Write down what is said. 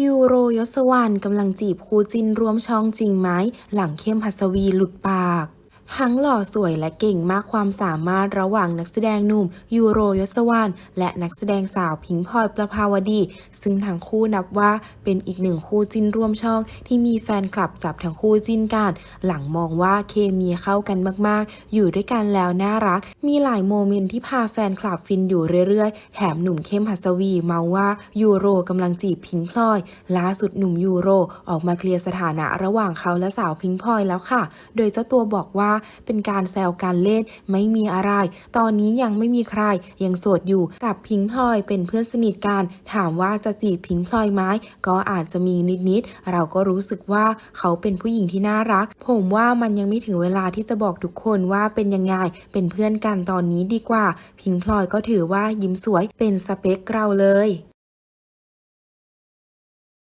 ยูโรยศวรรณกำลังจีบคู่จินร่วมช่องจริงไหม หลังเข้มหัสวีหลุดปาก ทั้งหล่อสวยและเก่งมากความสามารถระหว่างนักแสดงหนุ่มยูโรยศวรรณและนักแสดงสาวพิงพลอยประภาวดี ซึ่งทั้งคู่นับว่าเป็นอีกหนึ่งคู่จิ้นร่วมช่อง ที่มีแฟนคลับจับทั้งคู่จิ้นกัน หลังมองว่าเคมีเข้ากันมากๆ อยู่ด้วยกันแล้วน่ารัก มีหลายโมเมนต์ที่พาแฟนคลับฟินอยู่เรื่อยๆ แถมหนุ่มเข้มหัสวีเมาว่ายูโรกำลังจีบพิงพลอยล่าสุดหนุ่มยูโรออกมาเคลียร์สถานะระหว่างเขาและสาวพิงพลอยแล้วค่ะ โดยเจ้าตัวบอกว่าเป็นการแซวการเล่นไม่มีอะไร ตอนนี้ยังไม่มีใครยังโสดอยู่กับพิงพลอยเป็นเพื่อนสนิทกันถามว่าจะจีบพิงพลอยไหมก็อาจจะมีนิดๆเราก็รู้สึกว่าเขาเป็นผู้หญิงที่น่ารัก ผมว่ามันยังไม่ถึงเวลาที่จะบอกทุกคนว่าเป็นยังไงเป็นเพื่อนกันตอนนี้ดีกว่า พิงพลอยก็ถือว่ายิ้มสวยเป็นสเปคเราเลย